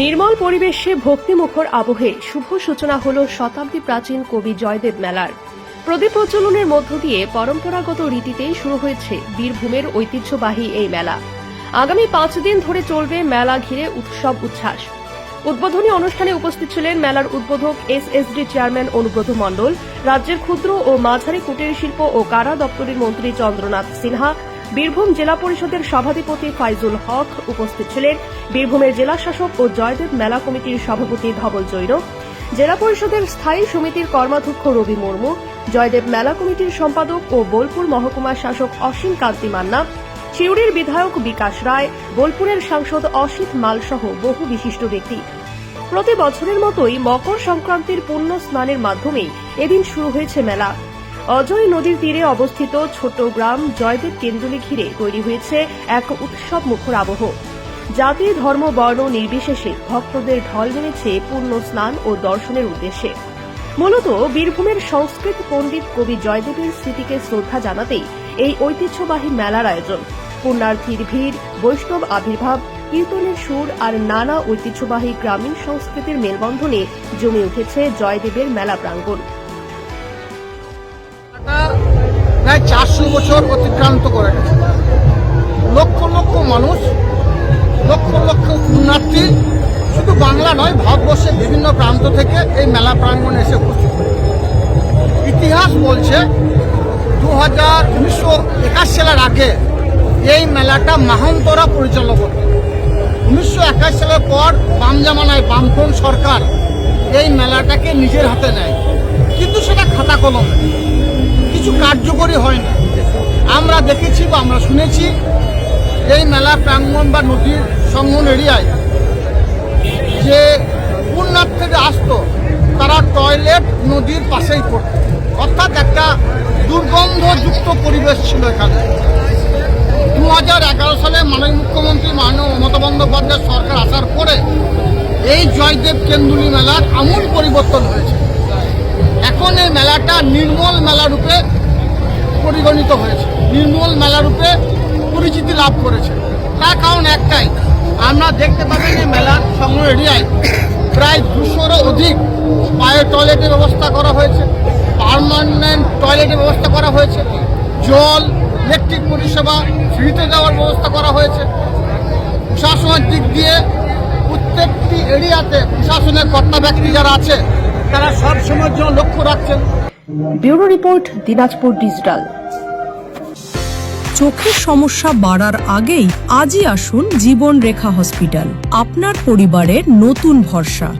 নির্মল পরিবেশে ভক্তিমুখর আবহে শুভ সূচনা হল শতাব্দী প্রাচীন কবি জয়দেব মেলার। প্রদীপ প্রচলনের মধ্য দিয়ে পরম্পরাগত রীতিতেই শুরু হয়েছে বীরভূমের ঐতিহ্যবাহী এই মেলা। আগামী পাঁচ দিন ধরে চলবে মেলা ঘিরে উৎসব উচ্ছ্বাস। উদ্বোধনী অনুষ্ঠানে উপস্থিত ছিলেন মেলার উদ্বোধক এসএসডি চেয়ারম্যান অনুব্রত মণ্ডল, রাজ্যের ক্ষুদ্র ও মাঝারি কুটির শিল্প ও কারা দপ্তরের মন্ত্রী চন্দ্রনাথ সিনহা বীরভূম জেলা পরিষদের সভাধিপতি ফাইজুল হক উপস্থিত ছিলেন। বীরভূমের জেলা শাসক ও জয়দেব মেলা কমিটির সভাপতি ধবল জৈন, জেলা পরিষদের স্থায়ী সমিতির কর্মাধ্যক্ষ রবি মুর্মু, জয়দেব মেলা কমিটির সম্পাদক ও বোলপুর মহকুমা শাসক অসীম কান্তি মান্না, সিউড়ির বিধায়ক বিকাশ রায়, বোলপুরের সাংসদ অসিত মাল সহ বহু বিশিষ্ট ব্যক্তি। প্রতি বছরের মতোই মকর সংক্রান্তির পুণ্য স্নানের মাধ্যমেই এদিন শুরু হয়েছে মেলা। অজয় নদীর তীরে অবস্থিত ছোট গ্রাম জয়দেব কেন্দ্রকে ঘিরে তৈরি হয়েছে এক উৎসব মুখর আবহ। জাতি, ধর্ম, বর্ণ নির্বিশেষে ভক্তদের ঢল নেমেছে পূর্ণ স্নান ও দর্শনের উদ্দেশ্যে। মূলত বীরভূমের সংস্কৃত পণ্ডিত কবি জয়দেবের স্মৃতিকে শ্রদ্ধা জানাতেই এই ঐতিহ্যবাহী মেলার আয়োজন। পুণ্যার্থীর ভিড়, বৈষ্ণব আবির্ভাব, কীর্তনের সুর আর নানা ঐতিহ্যবাহী গ্রামীণ সংস্কৃতির মেলবন্ধনে জমে উঠেছে জয়দেবের মেলা প্রাঙ্গণ। এটা প্রায় চারশো বছর অতিক্রান্ত করে গেছে। লক্ষ লক্ষ মানুষ, লক্ষ লক্ষ পুণ্যার্থী, শুধু বাংলা নয়, ভারতবর্ষের বিভিন্ন প্রান্ত থেকে এই মেলা প্রাঙ্গণে এসে উপস্থিত। ইতিহাস বলছে দু হাজার উনিশশো একাশ সালের আগে এই মেলাটা মাহন্তরা পরিচালনা করত। উনিশশো একাশ সালের পর বাম জামানায় বামফ্রন্ট সরকার এই মেলাটাকে নিজের হাতে নেয়। কিন্তু সেটা খাতা কলমে। কিছু কার্যকরী হয় না। আমরা দেখেছি বা আমরা শুনেছি এই মেলা প্রাঙ্গণ বা নদীর সংগন এরিয়ায় যে পুণ্যার্থীরা আসতো তারা টয়লেট নদীর পাশেই করত অর্থাৎ একটা দুর্গন্ধযুক্ত পরিবেশ ছিল এখানে। দু হাজার এগারো সালে মাননীয় মুখ্যমন্ত্রী মাননীয় মমতা বন্দ্যোপাধ্যায় সরকার আসার পরে এই জয়দেব কেন্দুলি মেলার আমূল পরিবর্তন হয়েছে। এখন এই মেলাটা নির্মল মেলা রূপে পরিগণিত হয়েছে। নির্মল মেলা রূপে পরিচিতি লাভ করেছে। তার কারণ একটাই, আমরা দেখতে পাবেন এই মেলার সংগ্রহ এরিয়ায় প্রায় দুশোরও অধিক পায়ে টয়লেটের ব্যবস্থা করা হয়েছে পারমানেন্ট টয়লেটের ব্যবস্থা করা হয়েছে, জল ইলেকট্রিক পরিষেবা, ফ্রিতে দেওয়ার ব্যবস্থা করা হয়েছে। প্রশাসনের দিক দিয়ে প্রত্যেকটি এরিয়াতে প্রশাসনের কর্তা ব্যক্তি যারা আছে তারা সব সময়ের জন্য লক্ষ্য রাখছেন। Bureau report Dinajpur digital. চোখের সমস্যা বাড়ার আগেই আজই আসুন জীবন রেখা হসপিটাল। আপনার পরিবারের নতুন ভরসা।